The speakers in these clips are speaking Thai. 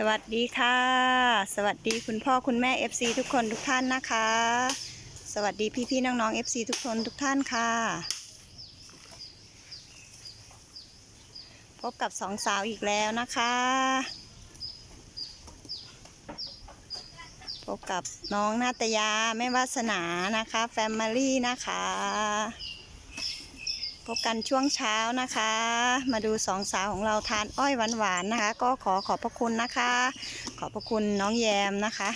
สวัสดีค่ะ สวัสดีคุณพ่อคุณแม่ FC ทุกคนทุกท่านนะคะ สวัสดีพี่ๆน้องๆ FC ทุกคนทุกท่านค่ะ พบกับสองสาวอีกแล้วนะคะ พบกับน้องนาตยาแม่วาสนานะคะแฟมิลี่นะคะ พบกันช่วงเช้านะคะ มาดูสองสาวของเราทานอ้อยหวานๆนะคะ ก็ขอขอบพระคุณนะคะ ขอบพระคุณน้องแยมนะคะ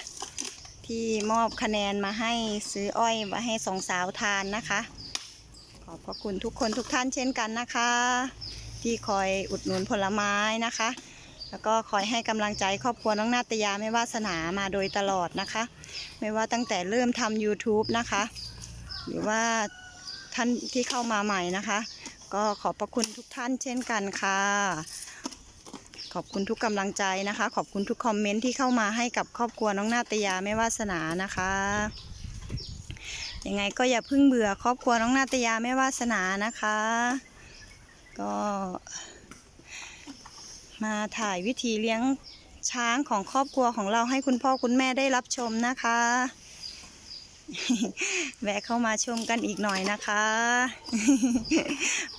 ที่มอบคะแนนมาให้ซื้ออ้อยมาให้สองสาวทานนะคะ ขอบพระคุณทุกคนทุกท่านเช่นกันนะคะ ที่คอยอุดหนุนผลไม้นะคะ แล้วก็คอยให้กำลังใจครอบครัวน้องนาตยาไม่วาสนามาโดยตลอดนะคะ ไม่ว่าตั้งแต่เริ่มทำ YouTube นะคะ หรือว่า ท่านที่เข้ามาใหม่นะคะ ก็ขอบพระคุณทุกท่านเช่นกันค่ะ ขอบคุณทุกกำลังใจนะคะ ขอบคุณทุกคอมเมนต์ที่เข้ามาให้กับครอบครัวน้องนาตยาไม่วาสนานะคะยังไงก็อย่าเพิ่งเบื่อครอบครัวน้องนาตยาไม่วาสนานะคะ ก็มาถ่ายวิธีเลี้ยงช้างของครอบครัวของเราให้คุณพ่อคุณแม่ได้รับชมนะคะ แวะเข้ามาชมกันอีกหน่อยนะคะ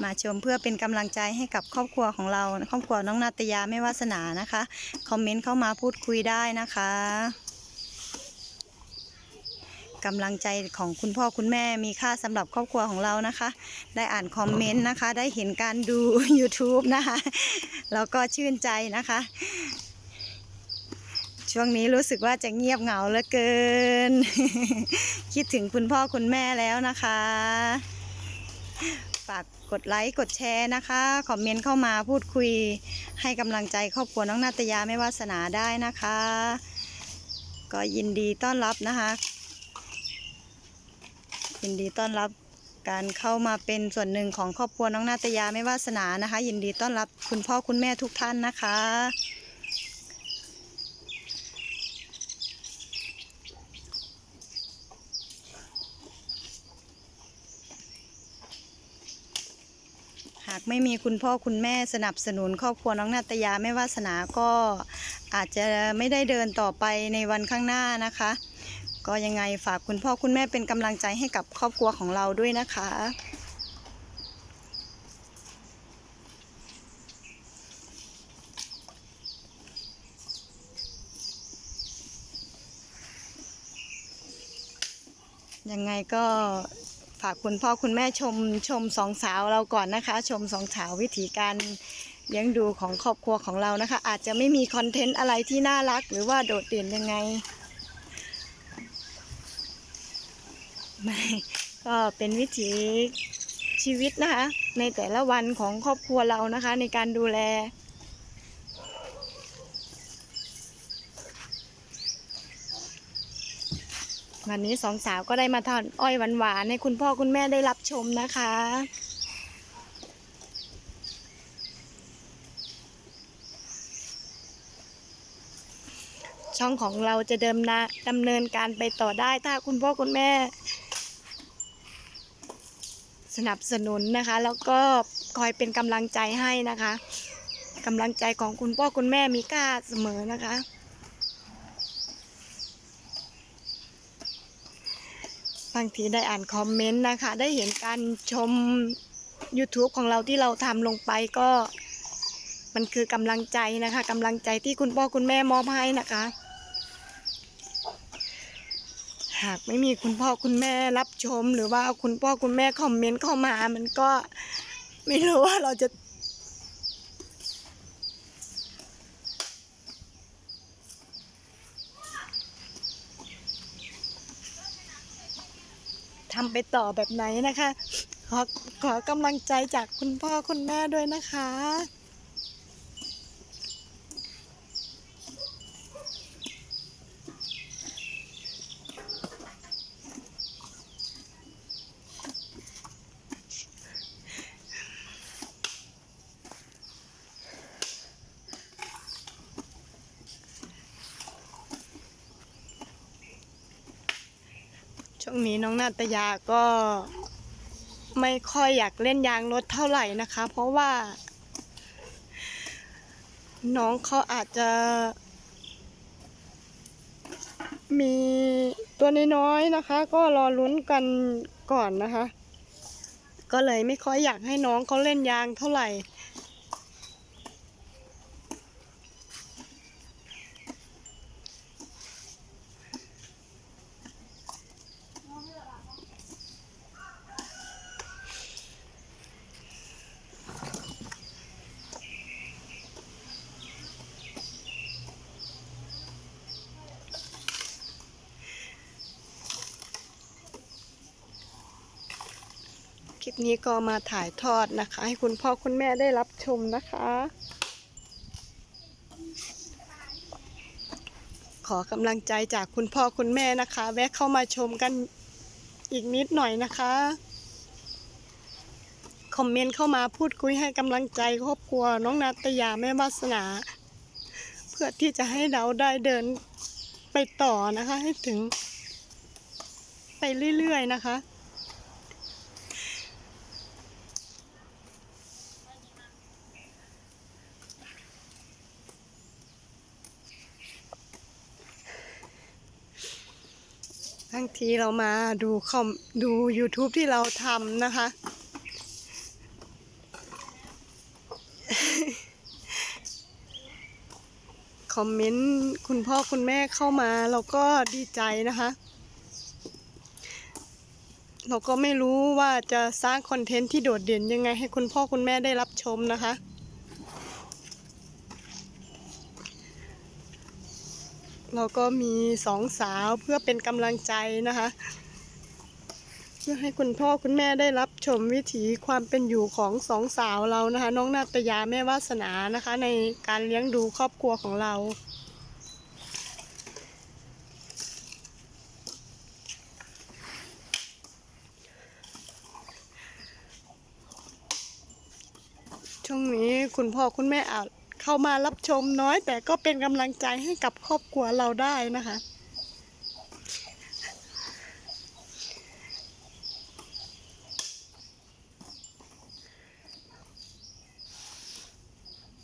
มาชมเพื่อเป็นกำลังใจให้กับครอบครัวของเรา ครอบครัวน้องนาตยาไม่วาสนานะคะ คอมเมนต์เข้ามาพูดคุยได้นะคะกำลังใจของคุณพ่อคุณแม่มีค่าสำหรับครอบครัวของเรานะคะ ได้อ่านคอมเมนต์นะคะ ได้เห็นการดู YouTube นะคะ แล้วก็ชื่นใจนะคะ ช่วงนี้รู้สึกว่าจะเงียบเหงาเหลือเกิน คิดถึงคุณพ่อคุณแม่แล้วนะคะ ฝากกดไลค์กดแชร์นะคะคอมเมนต์เข้ามาพูดคุย ให้กำลังใจครอบครัวน้องนาตยาไม่วาสนาได้นะคะ ก็ยินดีต้อนรับนะคะ ยินดีต้อนรับการเข้ามาเป็นส่วนหนึ่งของครอบครัวน้องนาตยาไม่วาสนานะคะ ยินดีต้อนรับคุณพ่อคุณแม่ทุกท่านนะคะากไม่มีคุณพ่อคุณแม่สนับสนุนครอบครัวน้องนาตยาไม่วาสนาก็อาจจะไม่ได้เดินต่อไปในวันข้างหน้านะคะ ก็ยังไงฝากคุณพ่อคุณแม่เป็นกำลังใจให้กับครอบครัวของเราด้วยนะคะ ยังไงก็ ฝากคุณพ่อคุณแม่ชมชมสองสาวเราก่อนนะคะ ชมสองสาววิธีการเลี้ยงดูของครอบครัวของเรานะคะ อาจจะไม่มีคอนเทนต์อะไรที่น่ารัก หรือว่าโดดเด่นยังไงไม่ก็เป็นวิถีชีวิตนะคะ ในแต่ละวันของครอบครัวเรานะคะ ในการดูแล วันนี้สองสาวก็ได้มาทานอ้อยหวานๆให้คุณพ่อคุณแม่ได้รับชมนะคะ ช่องของเราจะเดิมนะดำเนินการไปต่อได้ถ้าคุณพ่อคุณแม่ สนับสนุนนะคะ แล้วก็คอยเป็นกำลังใจให้นะคะกำลังใจของคุณพ่อคุณแม่มีค่าเสมอนะคะ บางทีได้อ่านคอมเมนต์นะคะ ได้เห็นการชม YouTube ของเราที่เราทำลงไปก็ มันคือกำลังใจนะคะกำลังใจที่คุณพ่อคุณแม่มอบให้นะคะ หากไม่มีคุณพ่อคุณแม่รับชม หรือว่าคุณพ่อคุณแม่คอมเมนต์เข้ามา มันก็ไม่รู้ว่าเราจะำไปต่อแบบไหนนะคะ ขอขอกำลังใจจากคุณพ่อคุณแม่ด้วยนะคะ รงนี้น้องนาตยาก็ไม่ค่อยอยากเล่นยางรถเท่าไหร่นะคะ เพราะว่า น้องเขาอาจจะ มีตัวน้อยๆนะคะ ก็รอลุ้นกันก่อนนะคะ ก็เลยไม่ค่อยอยากให้น้องเขาเล่นยางเท่าไหร่ ลิปนี้ก็มาถ่ายทอดนะคะ ให้คุณพ่อคุณแม่ได้รับชมนะคะ ขอกำลังใจจากคุณพ่อคุณแม่นะคะ แวะเข้ามาชมกันอีกนิดหน่อยนะคะคอมเมนต์เข้ามาพูดคุยให้กำลังใจครอบครัว น้องนาตยาแม่วาสนา เพื่อที่จะให้เราได้เดินไปต่อนะคะ ให้ถึงไปเรื่อยๆนะคะางทีเรามาดูคอมดู YouTube ที่เราทำนะคะ คอมเมนต์คุณพ่อคุณแม่เข้ามาเราก็ดีใจนะคะ เราก็ไม่รู้ว่าจะสร้างคอนเทนต์ที่โดดเด่นยังไงให้คุณพ่อคุณแม่ได้รับชมนะคะ เราก็มีสองสาวเพื่อเป็นกำลังใจนะคะ เพื่อให้คุณพ่อคุณแม่ได้รับชมวิถีความเป็นอยู่ของสองสาวเรานะคะ น้องนาตยาแม่วาสนานะคะ ในการเลี้ยงดูครอบครัวของเราช่วงนี้คุณพ่อคุณแม่อาจ เข้ามารับชมน้อย แต่ก็เป็นกำลังใจให้กับครอบครัวเราได้นะคะ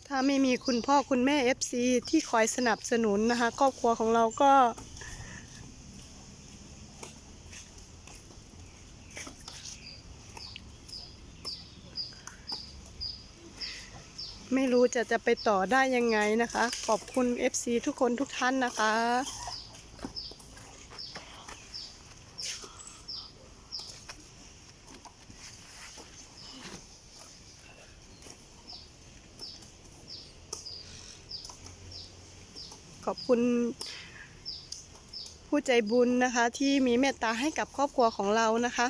ถ้าไม่มีคุณพ่อคุณแม่ FC ที่คอยสนับสนุนนะคะ ครอบครัวของเราก็ ไม่รู้จะจะไปต่อได้ยังไงนะคะ ขอบคุณ FC ทุกคนทุกท่านนะคะ ขอบคุณผู้ใจบุญนะคะที่มีเมตตาให้กับครอบครัวของเรานะคะ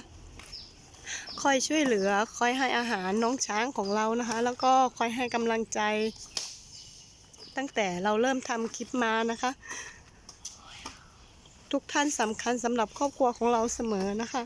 คอยช่วยเหลือ คอยให้อาหารน้องช้างของเรานะคะ แล้วก็คอยให้กำลังใจ ตั้งแต่เราเริ่มทำคลิปมานะคะ ทุกท่านสำคัญสำหรับครอบครัวของเราเสมอนะคะ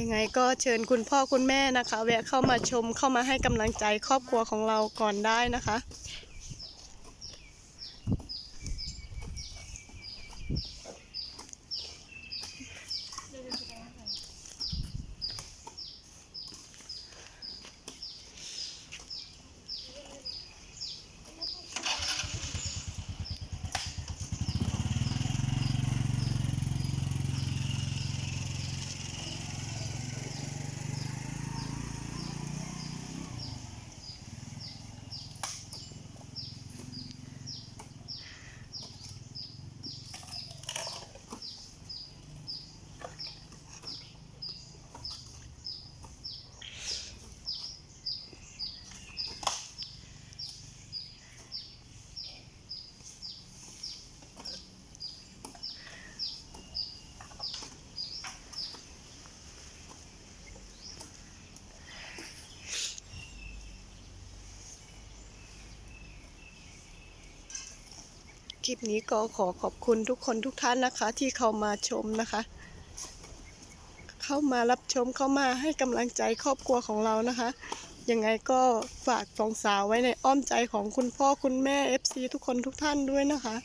ยังไงก็เชิญคุณพ่อคุณแม่นะคะ แวะเข้ามาชมเข้ามาให้กำลังใจครอบครัวของเราก่อนได้นะคะ คลิปนี้ก็ขอขอบคุณทุกคนทุกท่านนะคะ ที่เข้ามาชมนะคะ เข้ามารับชมเข้ามาให้กำลังใจครอบครัวของเรานะคะ ยังไงก็ฝากสองสาวไว้ในอ้อมใจของคุณพ่อคุณแม่ FC ทุกคนทุกท่านด้วยนะคะ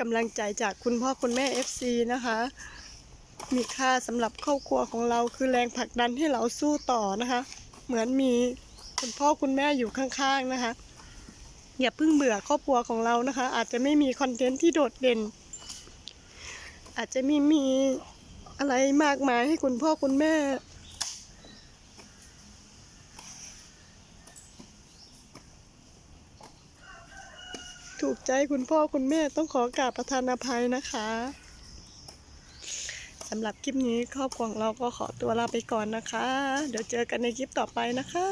กำลังใจจากคุณพ่อคุณแม่ FC นะคะ มีค่าสำหรับครอบครัวของเราคือแรงผลักดันให้เราสู้ต่อนะคะ เหมือนมีคุณพ่อคุณแม่อยู่ข้างๆนะคะ อย่าเพิ่งเบื่อครอบครัวของเรานะคะ อาจจะไม่มีคอนเทนต์ที่โดดเด่น อาจจะไม่มีอะไรมากมายให้คุณพ่อคุณแม่ถูกใจคุณพ่อคุณแม่ต้องขอกราบประทานอภัยนะคะสำหรับคลิปนี้ครอบครัวเราก็ขอตัวลาไปก่อนนะคะ เดี๋ยวเจอกันในคลิปต่อไปนะคะ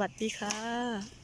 วัสดีค่ะ